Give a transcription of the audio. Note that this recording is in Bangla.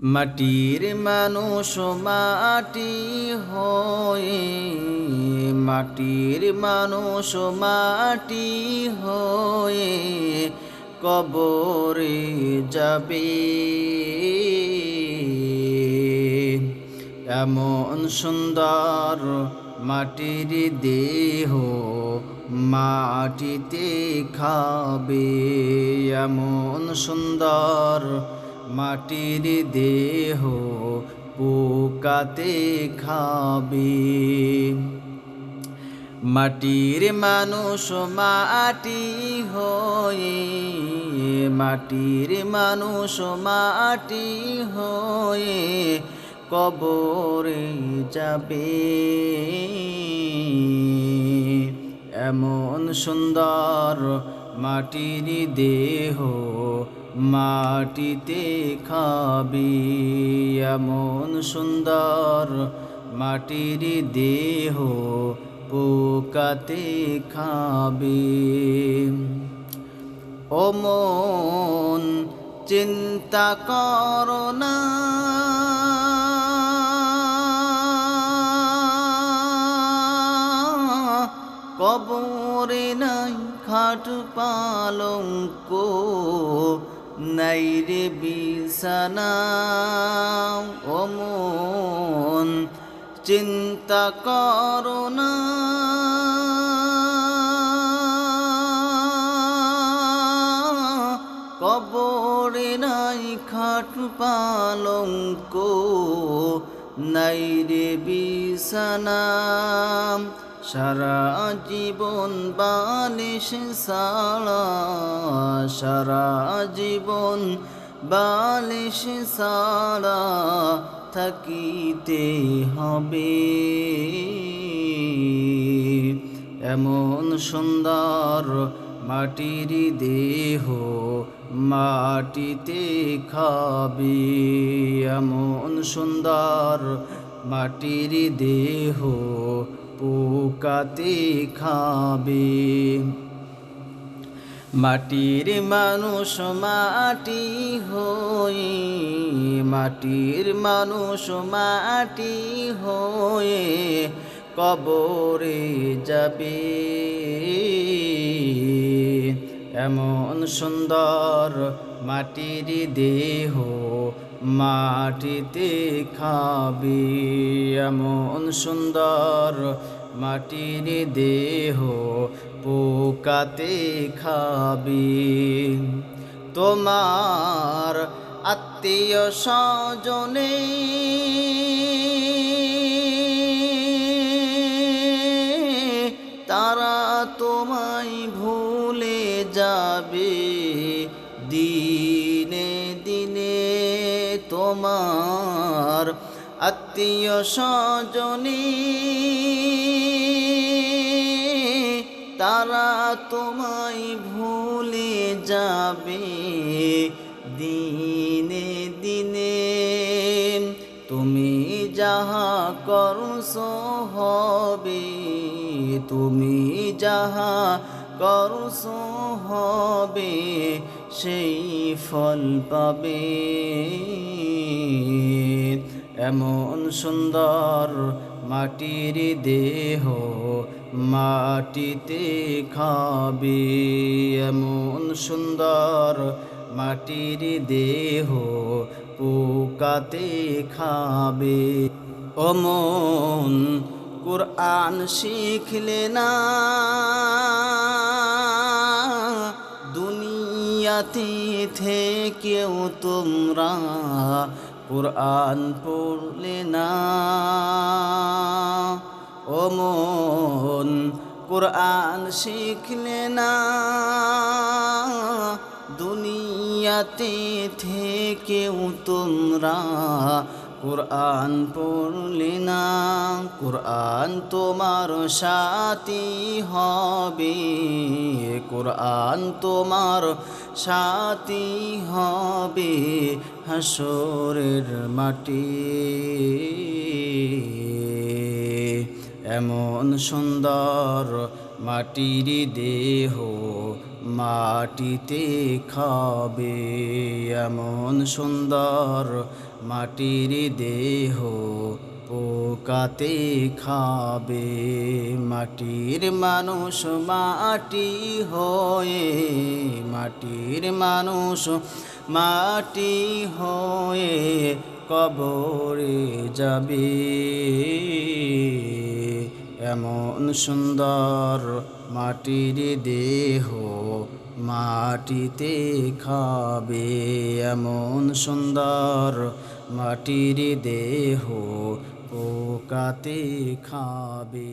মাটির মানুষ মাটি হয়ে, মাটির মানুষ মাটি হয়ে কবরে যাবে। এমন সুন্দর মাটির দেহ মাটিতে খাবে। এমন সুন্দর মাটির দেহ পোকাতে খাবে। মাটির মানুষ মাটি হয়ে, মাটির মানুষ মাটি হয়ে কবরে যাবে। এমন সুন্দর মাটির দেহ মাটিতে খাবি এমন সুন্দর মাটির দেহ পোকাতে খাবি। ও মন, চিন্তা করোনা কবরে নাই খাট পালঙ্ক। নাই রে বিছানা অমন চিন্তা করোনা কবরে নাই খাট পালঙ্ক নাই রে বিছানা সারা জীবন বালিশ সারা সারা জীবন বালিশ সারা থাকিতে হবে। এমন সুন্দর মাটির দেহ মাটিতে খাবে। এমন সুন্দর মাটির দেহ পোকাতে খাবে। মাটির মানুষ মাটি হয়ে, মাটির মানুষ মাটি হয়ে কবরে যাবে। এমন সুন্দর মাটির দেহ মাটিতে খাবে এমন সুন্দর মাটির দেহ পোকাতে খাবি। তোমার আত্মীয় স্বজনে তারা তোমায় ভুলে যাবে। দিনে তোমার আত্মীয় স্বজনী। তারা তোমায় ভুলে যাবে দিনে দিনে। তুমি যাহা করছ হবে, তুমি যাহা করছ হবে সেই ফল পাবে। এমন সুন্দর মাটির দেহ মাটিতে খাবে। এমন সুন্দর মাটির দেহ পোকাতে খাবে। অমন কোরআন শিখলে না। দুনিয়াতে থেকেও তোমরা কোরআন পড়লে না। ও মন, কোরআন শিখলে না। দুনিয়াতে থেকেও তোমরা কোরআন পড়লে না, কোরআন তোমার সাথী হবে। কোরআন তোমার সাথী হবে হাসরের মাটি। এমন সুন্দর মাটির দেহ মাটিতে খাবে এমন সুন্দর মাটির দেহ, পোকাতে খাবে মাটির মানুষ মাটি হয়ে, মাটির মানুষ মাটি হয়ে কবরে যাবে। এমন সুন্দর মাটির দেহ মাটিতে খাবে। এমন সুন্দর মাটির দেহ পোকাতে খাবে।